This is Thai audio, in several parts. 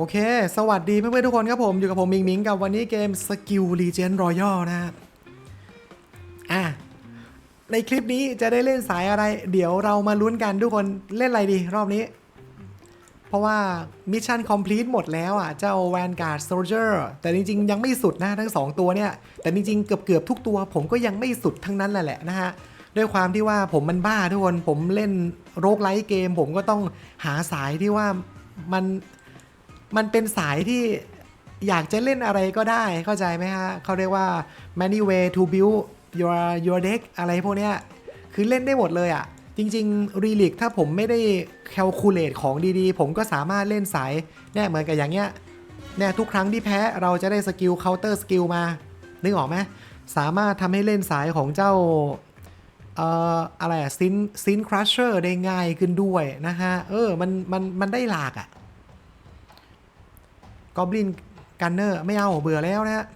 โอเค สวัสดีเพื่อนๆทุกคนครับผม อยู่กับผมมิงมิงกับวันนี้เกม Skill Legend Royal นะครับอะ ในคลิปนี้จะได้เล่นสายอะไร เดี๋ยวเรามาลุ้นกันทุกคนเล่นอะไรดีรอบนี้ เพราะว่ามิชชั่นคอมพลีทหมดแล้วอะ เจ้า Vanguard Soldier แต่จริงๆ ยังไม่สุดนะทั้ง 2 ตัวเนี่ย แต่จริงๆ เกือบๆทุกตัว ผมก็ยังไม่สุดทั้งนั้นแหละแหละนะฮะด้วยความที่ว่าผมมันบ้าทุกคนผมเล่นโรคไลท์เกม ผมก็ต้องหาสายที่ว่ามัน มันเป็นสายที่อยากจะเล่นอะไรก็ได้เข้าใจไหมฮะเขาเรียกว่า many way to build your your deck อะไรพวกเนี้ยคือเล่นได้หมดเลยอะ่ะ จริงๆ รีลิกถ้าผมไม่ได้ calculate ของดีๆ ผมก็สามารถเล่นสายเนี่ยเหมือนกับอย่างเงี้ยเนี่ยทุกครั้งที่แพ้เราจะได้สกิล counter skill มา นึกออกไหมสามารถทำให้เล่นสายของเจ้าเอ่ออะไรอะซินซินครัชเชอร์ได้ง่ายขึ้นด้วยนะฮะ เออมันมันมันได้หลากอะ กอบลินกันเนอร์ไม่เอาเบื่อแล้วนะฮะ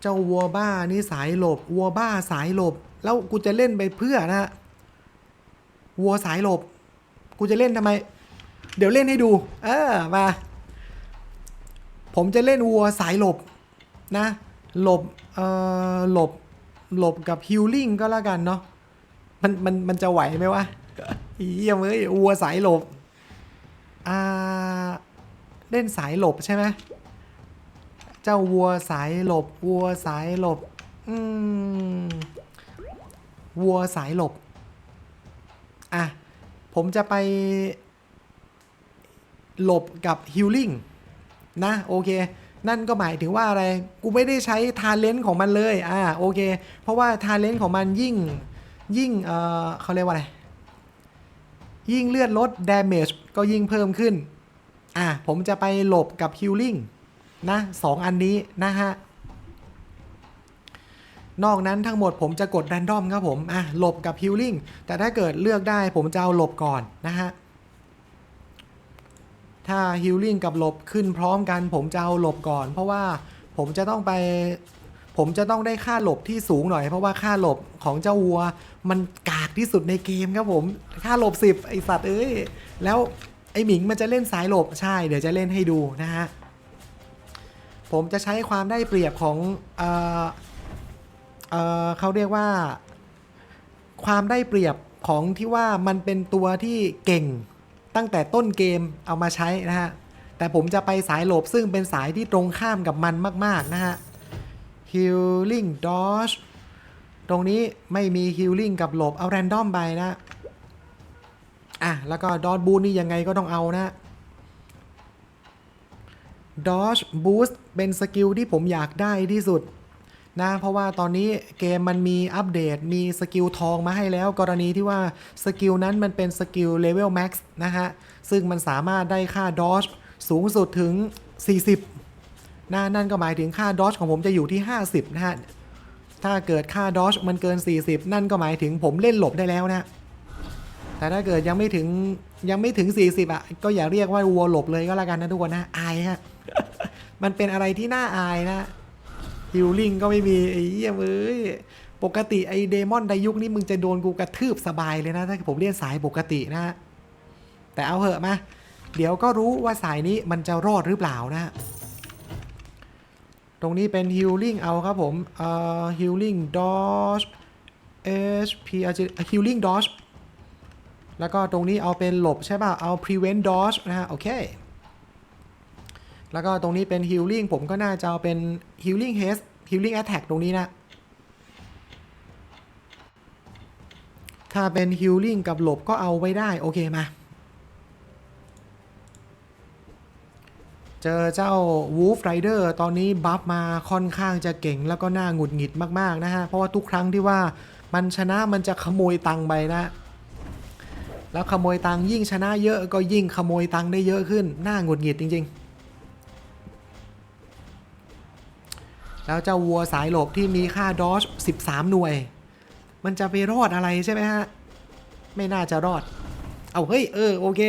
เจ้าวัวบ้านี่สายหลบวัวบ้าสายหลบ แล้วกูจะเล่นไปเพื่อนะฮะวัวสายหลบ กูจะเล่นทำไม เดี๋ยวเล่นให้ดู เออมา ผมจะเล่นวัวสายหลบนะ หลบเอ่อหลบหลบกับฮิลลิ่งก็แล้วกันเนาะมันมันมันจะไหวไหมวะเยี่ยมเลยวัวสายหลบอ่า เล่นสายหลบใช่ไหมเจ้าวัวสายหลบ วัวสายหลบ อืม วัวสายหลบ อะ ผมจะไป หลบกับฮิลลิ่งนะ โอเค นั่นก็หมายถึงว่าอะไร กูไม่ได้ใช้ทาเลนต์ของมันเลย อ่า โอเค เพราะว่าทาเลนต์ของมันยิ่ง ยิ่ง เออเขาเรียกว่าอะไร ยิ่งเลือดลด damage ก็ยิ่งเพิ่มขึ้น อะผมจะไปหลบกับ healing นะสองอันนี้นะฮะ นอกนั้นทั้งหมดผมจะกด random ครับผมอะหลบกับ healing แต่ถ้าเกิดเลือกได้ผมจะเอาหลบก่อนนะฮะ ถ้า healing กับหลบขึ้นพร้อมกัน ผมจะเอาหลบก่อน เพราะว่าผมจะต้องไปผมจะต้องได้ค่าหลบที่สูงหน่อย เพราะว่าค่าหลบของเจ้าวัว มันกากที่สุดในเกมครับผม ค่าหลบ10ไอสัตว์เอ้ย แล้ว ไอหมิงมันจะเล่นสายหลบใช่ เดี๋ยวจะเล่นให้ดูนะฮะ ผมจะใช้ความได้เปรียบของเออเออเขาเรียกว่า ความได้เปรียบของที่ว่ามันเป็นตัวที่เก่งตั้งแต่ต้นเกมเอามาใช้นะฮะ แต่ผมจะไปสายหลบซึ่งเป็นสายที่ตรงข้ามกับมันมาก ๆ นะฮะ healing dodge ตรงนี้ไม่มี healing กับหลบเอา random ไปนะ อะ แล้วก็ dodge boost นี่ยังไงก็ต้องเอานะ dodge boost เป็นสกิลที่ผมอยากได้ที่สุดนะเพราะว่าตอนนี้เกมมันมีอัปเดตมีสกิลทองมาให้แล้วกรณีที่ว่าสกิลนั้นมันเป็นสกิลเลเวลแม็กซ์นะฮะ ซึ่งมันสามารถได้ค่า dodge สูงสุดถึง 40นะนั่นก็หมายถึงค่า dodge ของผมจะอยู่ที่ 50 นะฮะ ถ้าเกิดค่า dodge มันเกิน 40 นั่นก็หมายถึงผมเล่นหลบได้แล้วนะ แต่ถ้าเกิดยังไม่ถึงยังไม่ถึง 40อะก็อย่าเรียกว่าวัวหลบเลยก็แล้วกันนะทุกคนนะอายฮะมันเป็นอะไรที่น่าอายนะฮิลลิ่งก็ไม่มีไอ้เหี้ยเอ้ยปกติไอ้เดมอนไดยุคนี่มึงจะโดนกูกระทืบสบายเลยนะ ถ้าผมเรียนสายปกตินะ แต่เอาเหอะมา เดี๋ยวก็รู้ว่าสายนี้มันจะรอดหรือเปล่านะ ตรงนี้เป็น healing เอาครับผมเอ่อ healing dodge HP healing dodge แล้วก็ตรงนี้เอาเป็นหลบใช่ป่ะ เอา prevent dodge นะฮะ โอเค แล้วก็ตรงนี้เป็น healing ผมก็น่าจะเอาเป็น healing haste healing attack ตรงนี้นะ ถ้าเป็น healing กับหลบก็เอาไว้ได้ โอเคมา เจอเจ้า Wolf Rider ตอนนี้บัฟมาค่อนข้างจะเก่งแล้วก็น่าหงุดหงิดมาก ๆ นะฮะ เพราะว่าทุกครั้งที่ว่ามันชนะมันจะขโมยตังค์ไปนะ แล้วขโมยตังยิ่งชนะเยอะก็ยิ่งขโมยตังได้เยอะขึ้นน่าหงุดหงิดจริง ๆ แล้วเจ้าวัวสายหลบที่มีค่าดอช13 หน่วย มันจะไปรอดอะไรใช่ไหมฮะ ไม่น่าจะรอด เอาเฮ้ยเออโอเค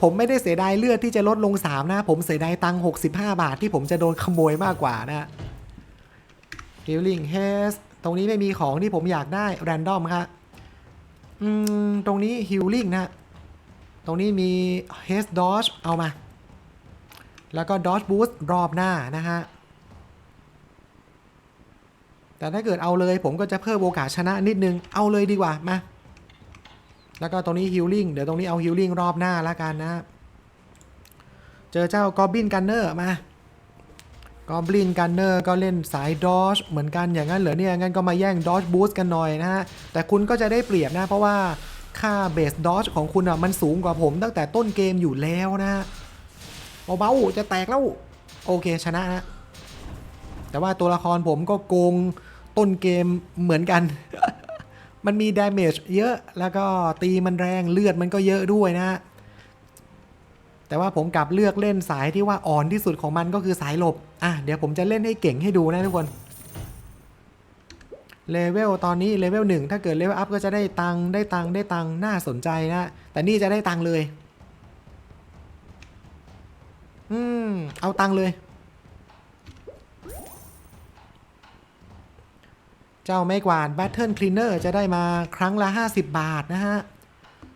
ผมไม่ได้เสียดายเลือดที่จะลดลง 3 นะ ผมเสียดายตังค์65 บาทที่ผมจะโดนขโมยมากกว่านะ Healing h a s t ตรงนี้ไม่มีของที่ผมอยากได้ Random ครับ อืม ตรงนี้ Healing นะ ตรงนี้มี Haste Dodge เอามา แล้วก็ Dodge Boost รอบหน้านะฮะ แต่ถ้าเกิดเอาเลยผมก็จะเพิ่มโอกาสชนะนิดนึง เอาเลยดีกว่า มา แล้วก็ตรงนี้ Healing เดี๋ยวตรงนี้เอา Healing รอบหน้าแล้วกันนะ เจอเจ้า Goblin Gunner มา Goblin Gunner ก็เล่นสาย Dodge เหมือนกันอย่างนั้นเหรอเนี่ยงั้นก็มาแย่ง Dodge Boost กันหน่อยนะฮะ แต่คุณก็จะได้เปรียบนะเพราะว่าค่า Base Dodge ของคุณอะมันสูงกว่าผมตั้งแต่ต้นเกมอยู่แล้วนะฮะเบาๆจะแตกแล้ว โอเคชนะนะแต่ว่าตัวละครผมก็โกงต้นเกมเหมือนกัน มันมี damage เยอะแล้วก็ตีมันแรงเลือดมันก็เยอะด้วยนะฮะ แต่ว่าผมกลับเลือกเล่นสายที่ว่าอ่อนที่สุดของมันก็คือสายหลบ อะ เดี๋ยวผมจะเล่นให้เก่งให้ดูนะทุกคน เลเวลตอนนี้เลเวลหนึ่งถ้าเกิดเลเวลอัพก็จะได้ตังค์ได้ตังค์ได้ตังค์น่าสนใจนะ แต่นี่จะได้ตังค์เลย อืม เอาตังค์เลย เจ้าไม่กวาด Battle Cleaner จะได้มาครั้งละ 50 บาทนะฮะ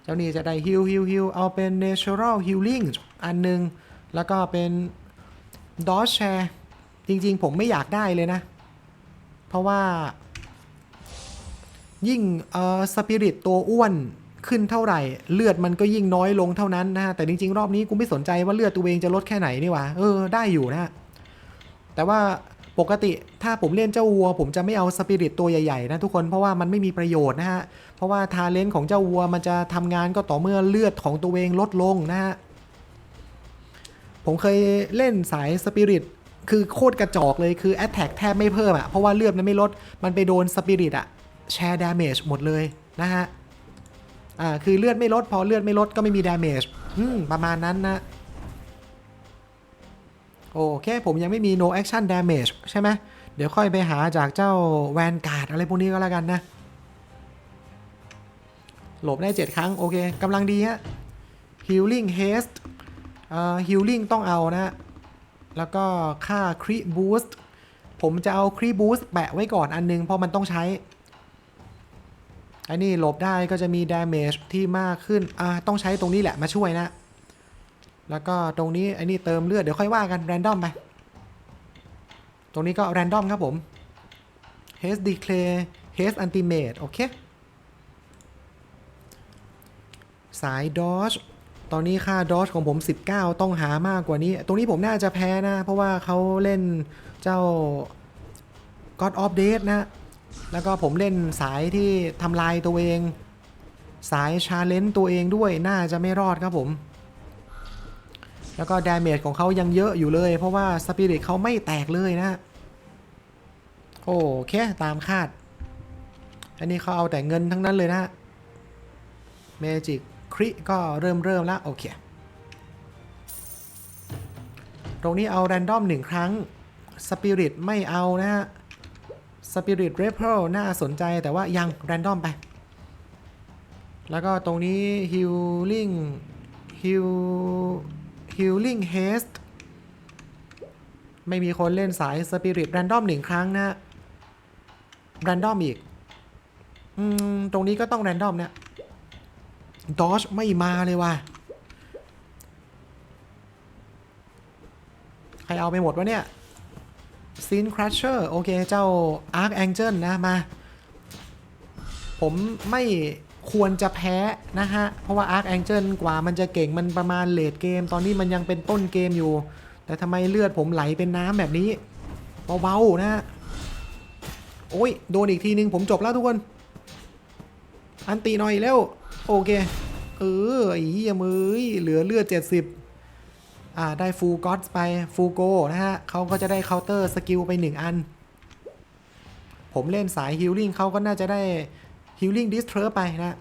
เจ้านี่จะได้ฮิลฮิลฮิลเอาเป็น natural healing อันหนึง แล้วก็เป็น dodge share จริงๆ ผมไม่อยากได้เลยนะ เพราะว่า ยิ่งเอ่อสปิริตตัวอ้วนขึ้นเท่าไหร่ เลือดมันก็ยิ่งน้อยลงเท่านั้นนะฮะ แต่จริง ๆ รอบนี้กูไม่สนใจว่าเลือดตัวเองจะลดแค่ไหนนี่ว่าเออ ได้อยู่นะฮะ แต่ว่า ปกติถ้าผมเล่นเจ้าวัว ผมจะไม่เอาสปิริตตัวใหญ่ๆนะทุกคนเพราะว่ามันไม่มีประโยชน์นะฮะ เพราะว่าทาเลนต์ของเจ้าวัวมันจะทำงานก็ต่อเมื่อเลือดของตัวเองลดลงนะฮะ ผมเคยเล่นสายสปิริตคือโคตรกระจอกเลยคือแอตแทกแทบไม่เพิ่มอะเพราะว่าเลือดมันไม่ลดมันไปโดนสปิริตอะแชร์ดาเมจหมดเลยนะฮะอ่าคือเลือดไม่ลดพอเลือดไม่ลดก็ไม่มีดาเมจอืมประมาณนั้นนะ โอเคผมยังไม่มี no action damage ใช่ไหมเดี๋ยวค่อยไปหาจากเจ้าแวนการ์ดอะไรพวกนี้ก็แล้วกันนะ หลบได้ 7 ครั้ง โอเคกำลังดีฮะ healing haste เอ่อ healing ต้องเอานะ แล้วก็ค่า crit boost ผมจะเอา crit boost แปะไว้ก่อนอันนึง เพราะมันต้องใช้ไอ้นี่หลบได้ก็จะมี damage ที่มากขึ้น อ่า ต้องใช้ตรงนี้แหละมาช่วยนะ แล้วก็ตรงนี้ไอ้นี่เติมเลือดเดี๋ยวค่อยว่ากัน random ไปตรงนี้ก็ random ครับผม haste declare haste ultimate โอเค สาย dodge ตอนนี้ค่า dodge ของผม 19 ต้องหามากกว่านี้ ตรงนี้ผมน่าจะแพ้นะ เพราะว่าเขาเล่นเจ้า God of Death นะ แล้วก็ผมเล่นสายที่ทำลายตัวเอง สายชาเลนจ์ตัวเองด้วยน่าจะไม่รอดครับผม แล้วก็ดาเมจของเขายังเยอะอยู่เลย เพราะว่าสปิริตเขาไม่แตกเลยนะ โอเค ตามคาด อันนี้เขาเอาแต่เงินทั้งนั้นเลยนะเมจิกคริก็เริ่มเริ่มแล้วโอเค ตรงนี้เอาแรนดอมหนึ่งครั้งสปิริตไม่เอานะฮะสปิริตเรเพลน่าสนใจแต่ว่ายังแรนดอมไป แล้วก็ตรงนี้ healing heal healing haste ไม่มีคนเล่นสายสปิริตแรนดอมหนึ่งครั้งนะแรนดอมอีก อืม ตรงนี้ก็ต้องแรนดอมเนี่ยดอ g ไม่มาเลยว่ะ ใครเอาไปหมดวะเนี่ยซีนครัชเชอร์โอเค เจ้า Arc Angel นะ มา ผมไม่ ควรจะแพ้นะฮะ เพราะว่า Arc Angel กว่ามันจะเก่งมันประมาณเลดเกม ตอนนี้มันยังเป็นต้นเกมอยู่ แต่ทำไมเลือดผมไหลเป็นน้ำแบบนี้เบาๆนะฮะ โอ้ย โดนอีกทีนึงผมจบแล้วทุกคน อันตีหน่อยเร็วโอเค เออไอ้เหี้ยมือเหลือเลือด 70 อ่า ได้ฟูลก็อดไปฟูลโกนะฮะเขาก็จะได้เคาน์เตอร์สกิลไป 1 อัน ผมเล่นสายฮิลลิ่งเขาก็น่าจะได้ ฮิลลิ่งดิสเทอร์ไปนะ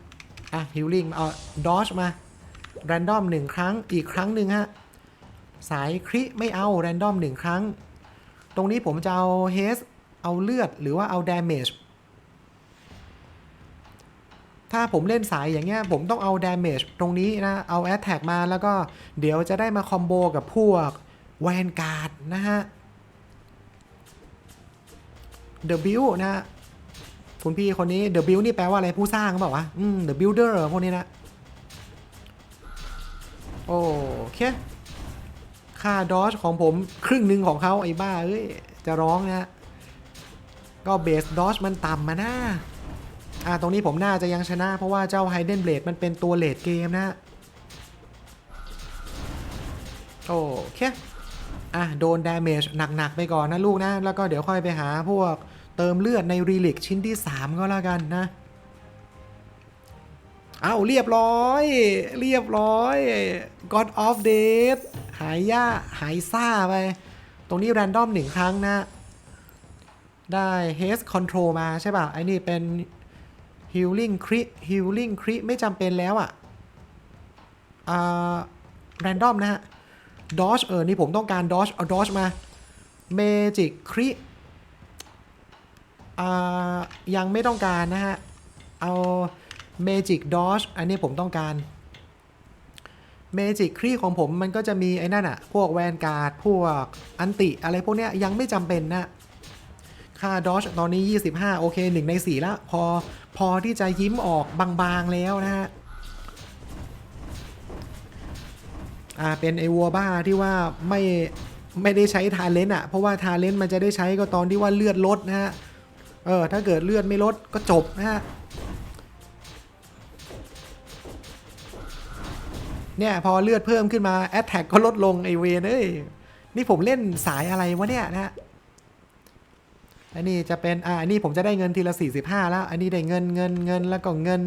อะฮิลลิ่งเอาดอชมาแรนดอมหนึ่งครั้งอีกครั้งหนึ่งฮะ สายคริไม่เอาแรนดอมหนึ่งครั้ง ตรงนี้ผมจะเอาเฮสเอาเลือดหรือว่าเอาดามจถ้าผมเล่นสายอย่างเงี้ยผมต้องเอา damage ตรงนี้นะ เอา attack มาแล้วก็เดี๋ยวจะได้มาคอมโบกับพวก Vanguard นะฮะ The Build นะฮะ คุณพี่คนนี้ The Build นี่แปลว่าอะไรผู้สร้างเปล่าวะอืม The Builder พวกนี้นะโอเค ค่าดอ g ของผมครึ่งหนึ่งของเขาไอ้บ้าเอ้ย จะร้องนะก็เบสดอ g มันต่ำมานะอ่าตรงนี้ผมน่าจะยังชนะ เพราะว่าเจ้าไฮเดนเบลดมันเป็นตัวเลดเกมนะโอเค อะ โดนดาเมจหนัก ๆ ไปก่อนนะลูกนะ แล้วก็เดี๋ยวค่อยไปหาพวก เติมเลือดในรีลิกชิ้นที่ 3 ก็แล้วกันนะ เอาเรียบร้อย เรียบร้อย God of Death หายย่าหายซ่าไป ตรงนี้แรนดอมหนึ่งครั้งนะ ได้ Haste Control มาใช่ป่ะ ไอ้นี่เป็น Healing Crit Healing Crit ไม่จำเป็นแล้วอะ่ะอ่าแรนดอมนะฮะ Dodge เออ นี่ผมต้องการ Dodge เอา Dodge มา Magic Crit อ่า ยังไม่ต้องการนะฮะ เอา Magic Dodge อันนี้ผมต้องการ Magic ครีของผมมันก็จะมีไอ้นั่นอะพวกแวนการ์ด พวกอันติ อะไรพวกเนี้ยยังไม่จำเป็นนะค่า Dodge ตอนนี้ 25 โอเค 1 ใน 4 แล้ว พอ พอที่จะยิ้มออกบางๆแล้วนะฮะ อ่า เป็นไอวัวบ้าที่ว่าไม่ ไม่ได้ใช้ทาเลนต์อะ เพราะว่าทาเลนต์มันจะได้ใช้ก็ตอนที่ว่าเลือดลดนะฮะ เออ ถ้าเกิดเลือดไม่ลดก็จบนะฮะ เนี่ยพอเลือดเพิ่มขึ้นมาแอตแทกก็ลดลงไอเวนเอ้ย นี่ผมเล่นสายอะไรวะเนี่ยนะฮะอันนี้จะเป็น อ่าอันนี้ผมจะได้เงินทีละ 45 แล้ว อันนี้ได้เงินเงินเงินแล้วก็เงิน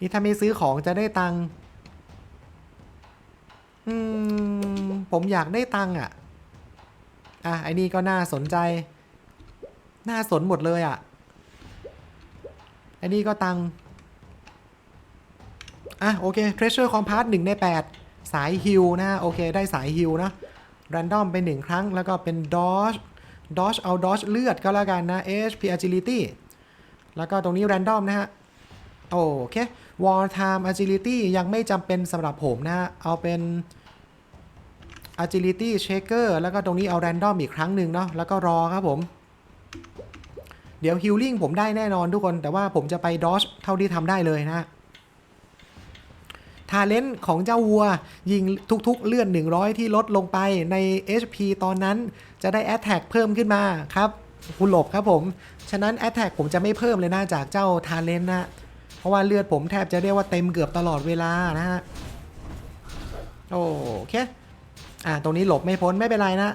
นี่ถ้าไม่ซื้อของจะได้ตังค์ อืม ผมอยากได้ตังค์อะ อะไอ้นี่ก็น่าสนใจ น่าสนหมดเลยอะไอ้นี่ก็ตังอะโอเค Treasure Compass 1 ใน 8 สายฮิลนะ โอเค ได้สายฮิลนะ Random ไป 1 ครั้ง แล้วก็เป็น Dodge Dodge เอา Dodge เลือดก็แล้วกันนะ HP Agility แล้วก็ตรงนี้ Random นะฮะ โอเค War Time Agility ยังไม่จำเป็นสำหรับผมนะฮะ เอาเป็น Agility Shaker แล้วก็ตรงนี้เอา Random อีกครั้งหนึ่งเนาะแล้วก็รอครับผม เดี๋ยว Healing ผมได้แน่นอนทุกคนแต่ว่าผมจะไป Dodge เท่าที่ทำได้เลยนะทาเลนต์ของเจ้าวัว ยิงทุกๆ เลือด100 ที่ลดลงไปใน HP ตอนนั้นจะได้ Attack เพิ่มขึ้นมาครับคุณหลบครับผม ฉะนั้น Attack ผมจะไม่เพิ่มเลยนะจากเจ้าทาเลนต์นะเพราะว่าเลือดผมแทบจะเรียกว่าเต็มเกือบตลอดเวลานะฮะโอเคอ่าตรงนี้หลบไม่พ้นไม่เป็นไรนะ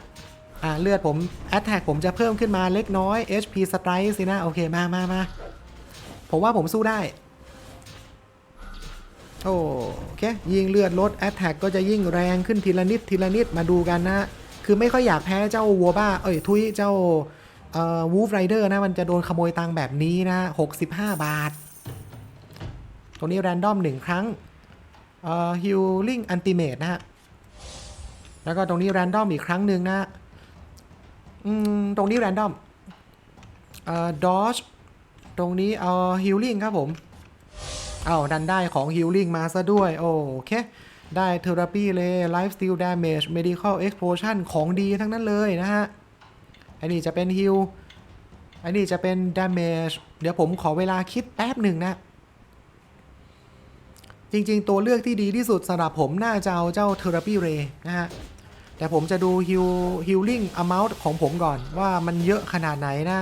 อ่าเลือดผม Attack ผมจะเพิ่มขึ้นมาเล็กน้อย HP Strike สินะ โอเค มามามาผมว่าผมสู้ได้ โอเค ยิงเลือดลด Attack ก็จะยิ่งแรงขึ้นทีละนิดทีละนิดมาดูกันนะ คือไม่ค่อยอยากแพ้เจ้าวัวบ้า เอ้ย ทุยเจ้าเอ่อวูฟไรเดอร์นะ มันจะโดนขโมยตังค์แบบนี้นะ 65 บาท ตรงนี้แรนดอมหนึ่งครั้งเอ่อฮิลลิ่งอันติเมตนะฮะ แล้วก็ตรงนี้แรนดอมอีกครั้งหนึ่งนะ อืม ตรงนี้แรนดอมเอ่อดอชตรงนี้เอาฮิลลิ่งครับผม เอาดันได้ของ Healing มาซะด้วย โอเค ได้ Therapy เลย Life Steal Damage Medical Explosion ของดีทั้งนั้นเลยนะฮะ อันนี้จะเป็น Heal อันนี้จะเป็น Damage เดี๋ยวผมขอเวลาคิดแป๊บหนึ่งนะ จริงๆ ตัวเลือกที่ดีที่สุดสำหรับผมน่าจะเอาเจ้า Therapy Ray นะฮะ แต่ผมจะดู Heal Healing Amount ของผมก่อนว่ามันเยอะขนาดไหนนะ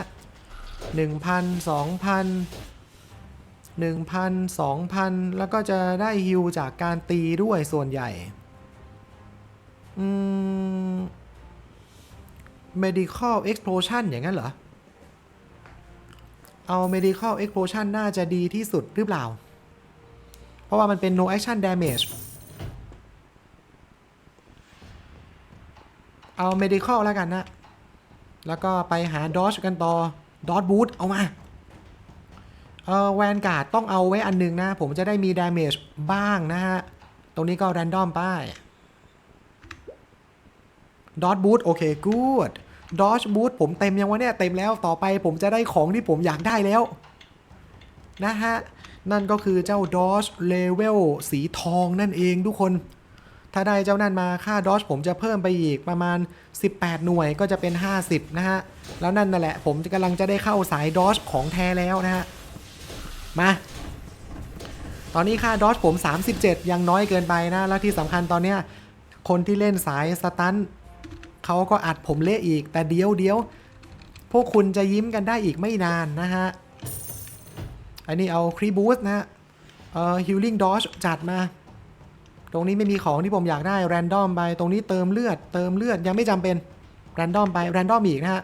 1,000 2,000หนึ่งพันสองพันแล้วก็จะได้ฮิวจากการตีด้วยส่วนใหญ่ อืม medical explosion อย่างนั้นเหรอ เอา medical explosion น่าจะดีที่สุดหรือเปล่า เพราะว่ามันเป็น no action damage เอา medical แล้วกันนะ แล้วก็ไปหา dodge กันต่อ dodge boot เอามา เออแวนการ์ดต้องเอาไว้อันหนึงนะ ผมจะได้มีดาเมจบ้างนะฮะ ตรงนี้ก็แรนดอมป้ายดอ b บูทโอเคกูดดอ b บูทผมเต็มยังวะเนี่ย เต็มแล้วต่อไปผมจะได้ของที่ผมอยากได้แล้ว นะฮะ นั่นก็คือเจ้าดอ g เลเวลสีทองนั่นเองทุกคน ถ้าได้เจ้านั่นมาค่าดอ g ผมจะเพิ่มไปอีกประมาณ 18 หน่วยก็จะเป็น 50 นะฮะ แล้วนั่นนั่นแหละ ผมกำลังจะได้เข้าสายดอ g ของแท้แล้วนะฮะ มา ตอนนี้ค่าดอ e ผม 37 ยังน้อยเกินไปนะ แล้วที่สำคัญตอนเนี้ยคนที่เล่นสายสตันเขาก็อัดผมเละอีก แต่เดียวเดียวพวกคุณจะยิ้มกันได้อีกไม่นานนะฮะ อันนี้เอาครีบูสนะฮะเอ่อฮิลลิ่งดอ e จัดมา ตรงนี้ไม่มีของที่ผมอยากได้แรนดอมไป ตรงนี้เติมเลือด เติมเลือดยังไม่จำเป็นแรนดอมไปแรนดอมอีกนะฮะ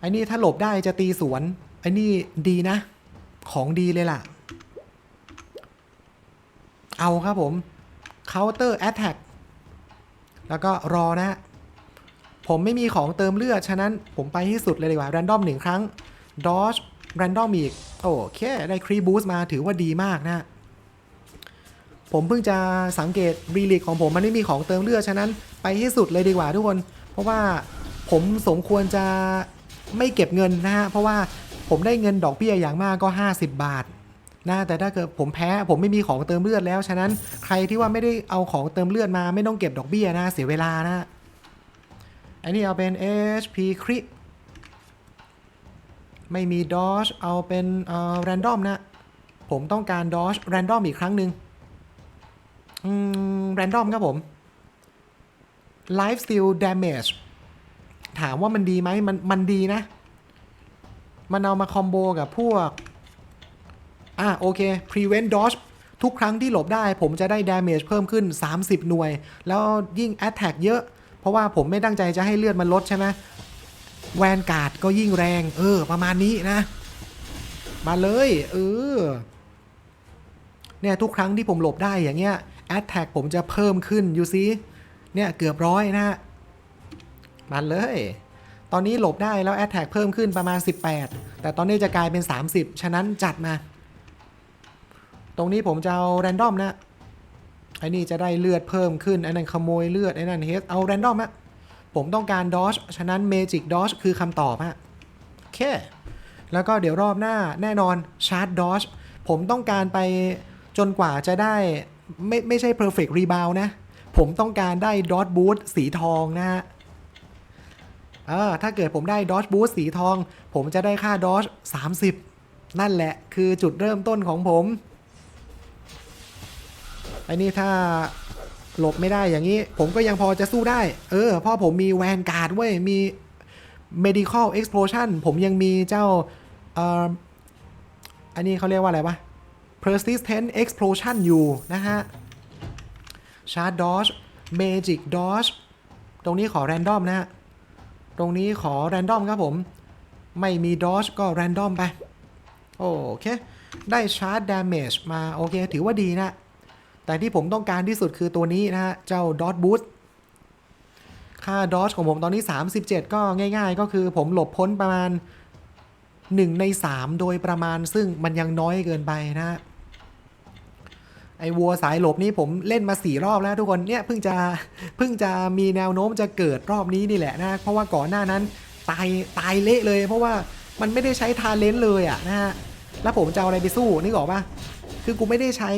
ไอ้นี่ถ้าหลบได้จะตีสวนไอ้นี่ดีนะ ของดีเลยล่ะ เอาครับผม counter attack แล้วก็รอนะฮะผมไม่มีของเติมเลือด ฉะนั้นผมไปที่สุดเลยดีกว่า random หนึ่งครั้ง dodge random อีก โอเค ได้ครีบูสมาถือว่าดีมากนะ ผมเพิ่งจะสังเกตรีลิกของผมมันไม่มีของเติมเลือดฉะนั้นไปที่สุดเลยดีกว่าทุกคน เพราะว่าผมสมควรจะไม่เก็บเงินนะฮะเพราะว่าผมได้เงินดอกเบี้ยอย่างมากก็ 50 บาทนะแต่ถ้าเกิดผมแพ้ผมไม่มีของเติมเลือดแล้วฉะนั้นใครที่ว่าไม่ได้เอาของเติมเลือดมาไม่ต้องเก็บดอกเบี้ยนะเสียเวลานะอันนี้เอาเป็น HP คริไม่มี Dodge เอาเป็นเอ่อ Random นะ ผมต้องการ Dodge Random อีกครั้งหนึ่ง อืม Random ครับผม Life Steal Damage ถามว่ามันดีไหมมันมันดีนะ มันเอามาคอมโบกับพวก อะโอเค prevent dodge ทุกครั้งที่หลบได้ ผมจะได้ damage เพิ่มขึ้น 30 หน่วย แล้วยิ่ง attack เยอะ เพราะว่าผมไม่ตั้งใจจะให้เลือดมันลดใช่ไหมแวนการ์ดก็ยิ่งแรง เออ ประมาณนี้นะ มาเลย เออเนี่ยทุกครั้งที่ผมหลบได้อย่างเงี้ย attack ผมจะเพิ่มขึ้น you see เนี่ยเกือบร้อยนะมาเลย ตอนนี้หลบได้แล้ว attack เพิ่มขึ้นประมาณ 18 แต่ตอนนี้จะกลายเป็น 30 ฉะนั้นจัดมา ตรงนี้ผมจะเอา random นะไอ้นี่จะได้เลือดเพิ่มขึ้นไอ้นั่นขโมยเลือดไอ้นั่นเฮดเอา random อะผมต้องการ dodge ฉะนั้น magic dodge คือคำตอบฮะโอเค แล้วก็เดี๋ยวรอบหน้าแน่นอน charge dodge ผมต้องการไปจนกว่าจะได้ ไม่ไม่ใช่ perfect rebound นะ ผมต้องการได้ dodge boost สีทองนะฮะเออถ้าเกิดผมได้ Dodge Boost สีทอง ผมจะได้ค่า Dodge 30 นั่นแหละคือจุดเริ่มต้นของผมไอ้นี่ถ้าหลบไม่ได้อย่างนี้ ผมก็ยังพอจะสู้ได้ เออเพราะผมมีแวนการ์ดเว้ย มี medical explosion ผมยังมีเจ้าเอ่ออันนี้เขาเรียกว่าอะไรวะ persistent explosion อยู่นะฮะ Charge Dodge Magic Dodge ตรงนี้ขอ random นะฮะ ตรงนี้ขอ random ครับผม ไม่มี dodge ก็ random ไป โอเค ได้ชาร์จ damage มา โอเค ถือว่าดีนะ แต่ที่ผมต้องการที่สุดคือตัวนี้นะฮะ เจ้า dodge boost ค่า dodge ของผมตอนนี้ 37 ก็ง่าย ๆ ก็คือผมหลบพ้นประมาณ 1 ใน 3 โดยประมาณซึ่งมันยังน้อยเกินไปนะฮะ ไอ้วัวสายหลบนี่ผมเล่นมาสี่รอบแล้วทุกคนเนี่ยเพิ่งจะเพิ่งจะมีแนวโน้มจะเกิดรอบนี้นี่แหละนะเพราะว่าก่อนหน้านั้นตายตายเละเลย เพราะว่ามันไม่ได้ใช้ทาเลนต์เลยอะนะฮะแล้วผมจะเอาอะไรไปสู้นึกออกปะคือกูไม่ได้ใช้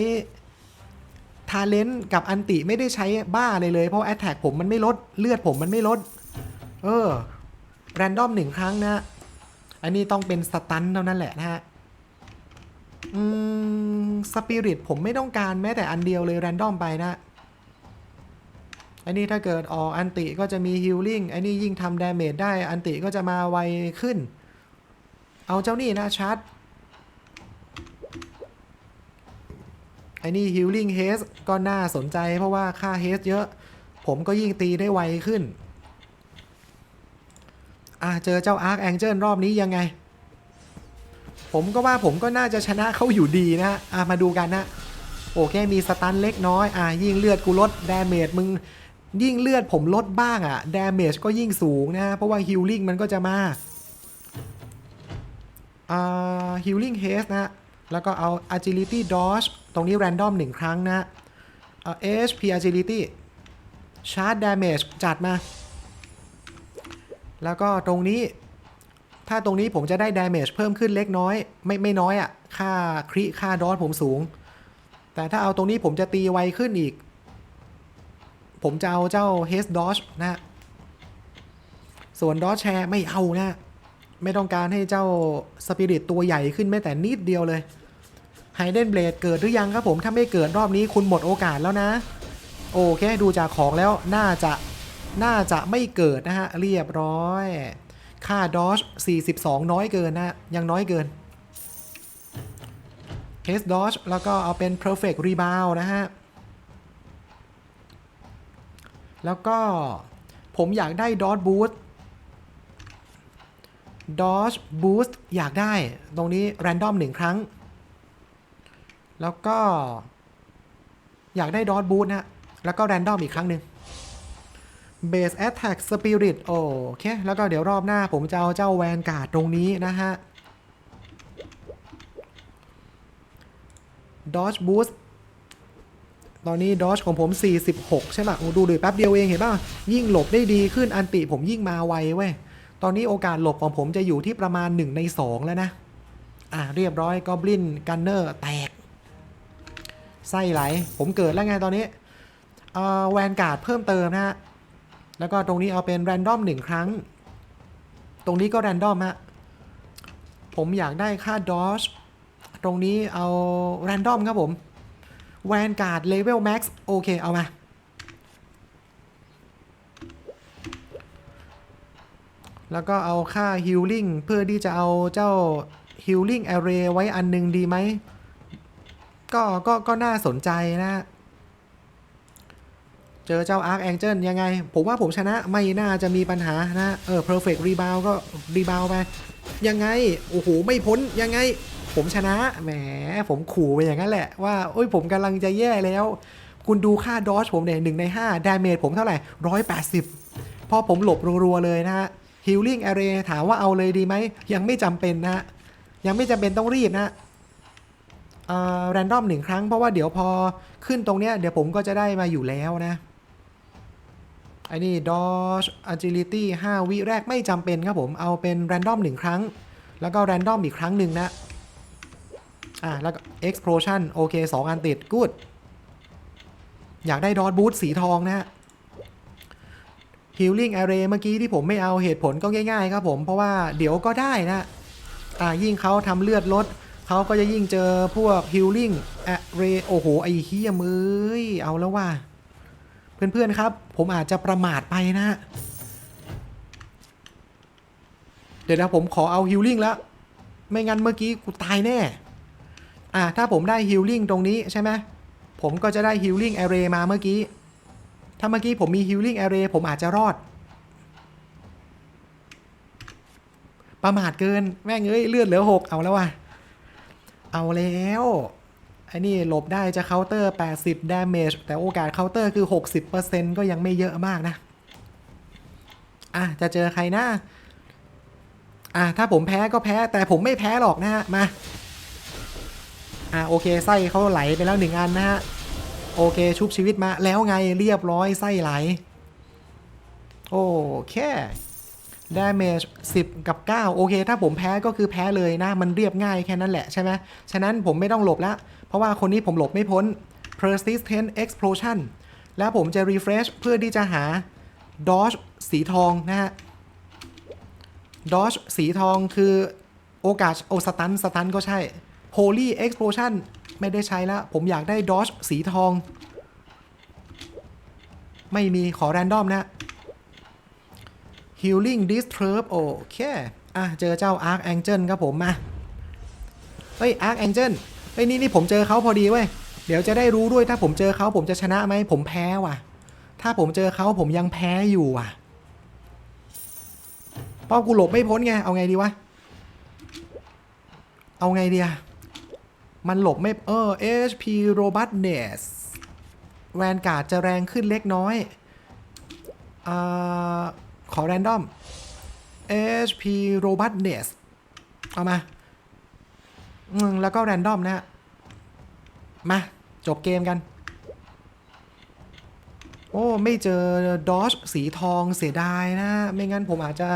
ทาเลนต์กับอันติไม่ได้ใช้บ้าเลยเลยเพราะแอตแทกผมมันไม่ลดเลือดผมมันไม่ลด เออแรนดอมหนึ่งครั้งนะอันนี้ต้องเป็นสตันเท่านั้นแหละนะฮะ อืมสปิริตผมไม่ต้องการแม้แต่อันเดียวเลยแรนดอมไปนะ อันนี้ถ้าเกิดออกอันติก็จะมีฮิลลิ่งอันนี้ยิ่งทำดาเมจได้อันติก็จะมาไวขึ้น เอาเจ้านี่นะชาร์จไอ้นี่ฮิลลิ่งเฮสก็น่าสนใจเพราะว่าค่าเฮสเยอะ ผมก็ยิ่งตีได้ไวขึ้น อะเจอเจ้าอาร์คแองเจิลรอบนี้ยังไง ผมก็ว่าผมก็น่าจะชนะเขาอยู่ดีนะอะมาดูกันนะ โอเคมีสตันเล็กน้อย อะยิ่งเลือดกูลดดาเมจมึง ยิ่งเลือดผมลดบ้างอะดาเมจก็ยิ่งสูงนะเพราะว่าฮิลลิ่งมันก็จะมา อ่าฮิลลิ่งเฮสนะแล้วก็เอา agility dodge ตรงนี้ random หนึ่งครั้งนะเอ่อ HP agility charge damage จัดมา แล้วก็ตรงนี้ ถ้าตรงนี้ผมจะได้ damage เพิ่มขึ้นเล็กน้อย ไม่ไม่น้อยอะ่ะ ค่าคริค่าดอสผมสูง แต่ถ้าเอาตรงนี้ผมจะตีไวขึ้นอีก ผมจะเอาเจ้า h a s dodge นะ ส่วน dodge share ไม่เอานะ ไม่ต้องการให้เจ้าสปิริตตัวใหญ่ขึ้นแม้แต่นิดเดียวเลยไฮเดนเบลดเกิดหรือยังครับผม ถ้าไม่เกิดรอบนี้คุณหมดโอกาสแล้วนะ โอเคดูจากของแล้วน่าจะน่าจะไม่เกิดนะฮะ เรียบร้อย ค่าดอช42 น้อยเกินนะ ยังน้อยเกิน h dodge แล้วก็เอาเป็น perfect rebound นะฮะ แล้วก็ผมอยากได้ dodge boost dodge boost อยากได้ตรงนี้ random หนึ่งครั้ง แล้วก็อยากได้ dodge boost นะ แล้วก็ random อีกครั้งหนึ่ง base attack spirit โอเค แล้วก็เดี๋ยวรอบหน้าผมจะเอาเจ้าแวนการ์ดตรงนี้นะฮะ dodge boost ตอนนี้ dodge ของผม 46 ใช่ป่ะโอ้ดูดิแป๊บเดียวเองเห็นป่ะ ยิ่งหลบได้ดีขึ้นอันติผมยิ่งมาไวเว้ย ตอนนี้โอกาสหลบของผมจะอยู่ที่ประมาณ 1 ใน 2 แล้วนะ อะ เรียบร้อย Goblin Gunner แตก ไส้ไหล ผมเกิดแล้วไงตอนนี้แวนการ์ดเพิ่มเติมนะฮะ แล้วก็ตรงนี้เอาเป็น random 1ครั้ง ตรงนี้ก็ random ฮะ ผมอยากได้ค่า dodge ตรงนี้เอา random ครับผมแวนการ์ดเลเวลแม็กซ์โอเค เอามา แล้วก็เอาค่า healing เพื่อที่จะเอาเจ้า healing array ไว้อันหนึงดีไหม ก็ก็ก็น่าสนใจนะ เจอเจ้า Arc Angel ยังไง ผมว่าผมชนะไม่น่าจะมีปัญหานะ เออ perfect rebound ก็ rebound ไป ยังไง โอ้โห ไม่พ้นยังไง ผมชนะแหมผมขู่ไปอย่างนั้นแหละว่าโอ้ยผมกำลังจะแย่แล้ว คุณดูค่าดอชผมเนี่ยหนึ่งใน5ดาเมจผมเท่าไหร่180พอผมหลบรัวๆเลยนะฮะ healing array ถามว่าเอาเลยดีไหม ยังไม่จำเป็นนะฮะยังไม่จำเป็นต้องรีบนะอ่า random หนึ่งครั้งเพราะว่าเดี๋ยวพอขึ้นตรงเนี้ยเดี๋ยวผมก็จะได้มาอยู่แล้วนะ ไอ้นี่ dodge agility 5 วิแรกไม่จำเป็นครับผม เอาเป็น random หนึ่งครั้ง แล้วก็ random อีกครั้งหนึ่งนะ อะ แล้วก็ explosion โอเค 2 อันติด good อยากได้ dodge boost สีทองนะฮะ healing array เมื่อกี้ที่ผมไม่เอาเหตุผลก็ง่ายๆครับผม เพราะว่าเดี๋ยวก็ได้นะ อะ ยิ่งเขาทำเลือดลดเขาก็จะยิ่งเจอพวก healing array โอ้โห ไอ้เฮียมือยเอาแล้วว่า เพื่อนๆครับ ผมอาจจะประมาทไปนะ เดี๋ยวนะผมขอเอา healing แล้ว ไม่งั้นเมื่อกี้กูตายแน่ อะถ้าผมได้ healing ตรงนี้ใช่ไหมผมก็จะได้ healing array มาเมื่อกี้ ถ้าเมื่อกี้ผมมี healing array ผมอาจจะรอด ประมาทเกินแม่งเอ้ยเลือดเหลือหกเอาแล้วว่ะ เอาแล้ว ไอ้นี่หลบได้จะเคาน์เตอร์ 80 damage แต่โอกาสเคาน์เตอร์คือ 60%ก็ยังไม่เยอะมากนะ อะ จะเจอใครนะอะ ถ้าผมแพ้ก็แพ้แต่ผมไม่แพ้หรอกนะฮะ มา อะ โอเค ไส้เขาไหลไปแล้วหนึ่งอันนะฮะ โอเค ชุบชีวิตมาแล้วไงเรียบร้อยไส้ไหล โอเค damage 10 กับ 9 โอเค ถ้าผมแพ้ก็คือแพ้เลยนะ มันเรียบง่ายแค่นั้นแหละใช่ไหมฉะนั้นผมไม่ต้องหลบแล้ว เพราะว่าคนนี้ผมหลบไม่พ้น persistent explosion แล้วผมจะ refresh เพื่อที่จะหา dodge สีทองนะฮะ dodge สีทองคือโอกาสโอสตันสตันก็ใช่ holy explosion ไม่ได้ใช้แล้ว ผมอยากได้ dodge สีทอง ไม่มีขอ random นะ healing disturb โอเค อะ เจอเจ้า arc angel ครับผมมาเฮ้ย arc angel ฮ้ยนี่นี่ผมเจอเขาพอดีเว้ยเดี๋ยวจะได้รู้ด้วยถ้าผมเจอเขาผมจะชนะไหมผมแพ้ว่ะ ถ้าผมเจอเขาผมยังแพ้อยู่ว่ะเพรากูหลบไม่พ้นไง เอาไงดีวะ เอาไงดีอะมันหลบไม่ เออ HP robustness แวนการ์ดจะแรงขึ้นเล็กน้อยอ่าขอ random HP robustness เอามาอืมแล้วก็ random นะฮะ มา จบเกมกัน โอ้ ไม่เจอ dodge สีทองเสียดายนะ ไม่งั้นผมอาจจะ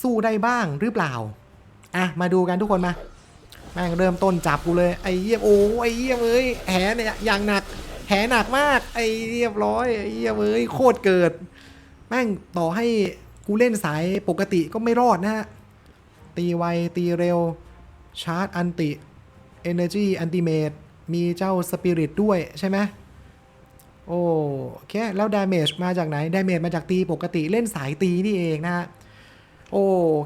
สู้ได้บ้างหรือเปล่า อะ มาดูกันทุกคนมา แม่งเริ่มต้นจับกูเลย ไอ้เยี่ยมโอ้ไอ้เยี่ยมเอ้ยแหเนี่ยอย่างหนักแหหนักมาก ไอ้เรียบร้อยไอ้เยี่ยมเอ้ยโคตรเกิด แม่งต่อให้กูเล่นสายปกติก็ไม่รอดนะฮะ ตีไวตีเร็ว ชาร์จอันติ Energy Ultimate มี มีเจ้า Spirit ด้วยใช่ไหมโอเค แล้ว Damage มาจากไหน Damage มาจากตีปกติเล่นสายตีนี่เองนะฮะโอ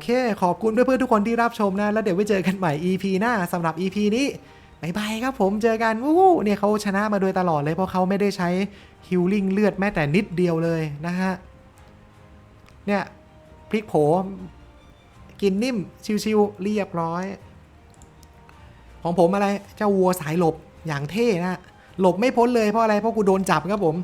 เค ขอบคุณเพื่อนๆทุกคนที่รับชมนะ แล้วเดี๋ยวไว้เจอกันใหม่ EP หน้าสำหรับ EP นี้บายบายครับผมเจอกันวู้เนี่ยเขาชนะมาโดยตลอดเลยเพราะเขาไม่ได้ใช้ฮิลลิ่งเลือดแม้แต่นิดเดียวเลยนะฮะ เนี่ยพลิกโผกินนิ่มชิวๆเรียบร้อย ของผมอะไรเจ้าวัวสายหลบ อย่างเท่นะหลบไม่พ้นเลยเพราะอะไรเพราะกูโดนจับครับผม